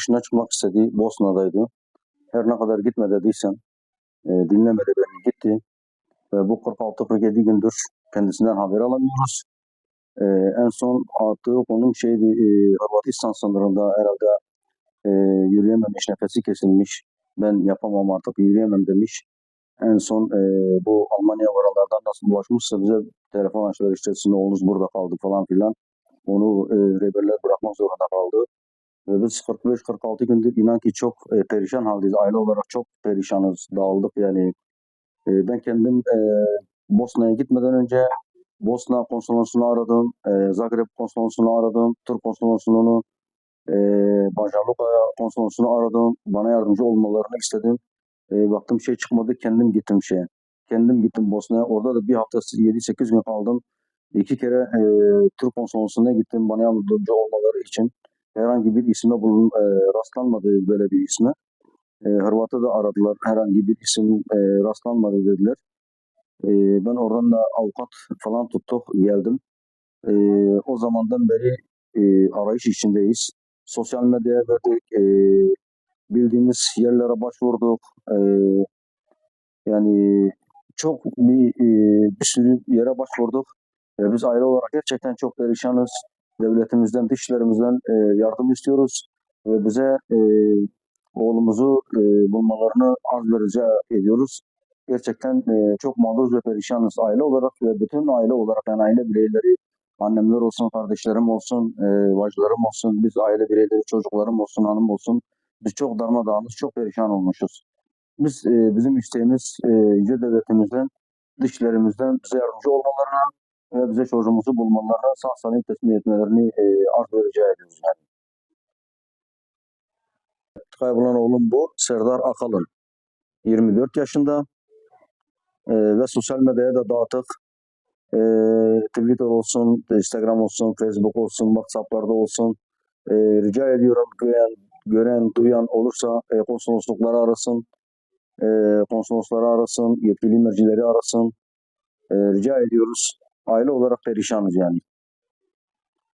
dışına çıkmak istedi. Bosna'daydı. Her ne kadar gitme dediysem e, dinlemedi beni gitti. Ve bu 46-47 gündür kendisinden haber alamıyoruz. E, en son attığı konum şeydi e, Hırvatistan sınırında herhalde e, yürüyememiş, nefesi kesilmiş. Ben yapamam artık yürüyemem demiş. En son e, bu Almanya varalardan nasıl ulaşmışsa bize telefon açtılar işte sizin oğlunuz burada kaldı falan filan. Onu e, rebeller bırakmak zorunda kaldı. Ve biz 45-46 gündür inan ki çok e, perişan haldeyiz. Aile olarak çok perişanız, dağıldık yani. E, ben kendim e, Bosna'ya gitmeden önce Bosna konsolosluğunu aradım, e, Zagreb konsolosluğunu aradım, Türk konsolosluğunu, e, Banja Luka konsolosluğunu aradım. Bana yardımcı olmalarını istedim. E, baktım şey çıkmadı, kendim gittim şeye. Kendim gittim Bosna'ya. Orada da bir hafta 7-8 gün kaldım. İki kere e, Türk konsolosluğuna gittim bana yardımcı olmaları için. Herhangi bir isme bulun, e, rastlanmadı böyle bir isme. E, Hırvat'ı da aradılar. Herhangi bir isim e, rastlanmadı dediler. E, ben oradan da avukat falan tuttuk, geldim. E, o zamandan beri e, arayış içindeyiz. Sosyal medyaya verdik, e, bildiğimiz yerlere başvurduk. E, yani çok bir, e, bir sürü yere başvurduk. E, biz aile olarak gerçekten çok perişanız. Devletimizden, dışlarımızdan e, yardım istiyoruz. Ve bize e, oğlumuzu e, bulmalarını arz ve rica ediyoruz. Gerçekten e, çok mağduruz ve perişanız aile olarak ve bütün aile olarak yani aile bireyleri, annemler olsun, kardeşlerim olsun, e, bacılarım olsun, biz aile bireyleri, çocuklarım olsun, hanım olsun. Biz çok darmadağınız, çok perişan olmuşuz. Biz e, bizim isteğimiz e, yüce devletimizden, dışlarımızdan bize yardımcı olmalarına ve bize çocuğumuzu bulmalarına sağ salim teslim etmelerini e, arz ve rica ediyoruz yani. Kaybolan oğlum bu. Serdar Akalın. 24 yaşında e, ve sosyal medyaya da dağıtık. E, Twitter olsun, Instagram olsun, Facebook olsun, WhatsApp'larda olsun. E, rica ediyorum gören, gören, duyan olursa e, konsoloslukları arasın. E, konsolosları arasın, yetkili mercileri arasın. E, rica ediyoruz. Aile olarak perişanız yani.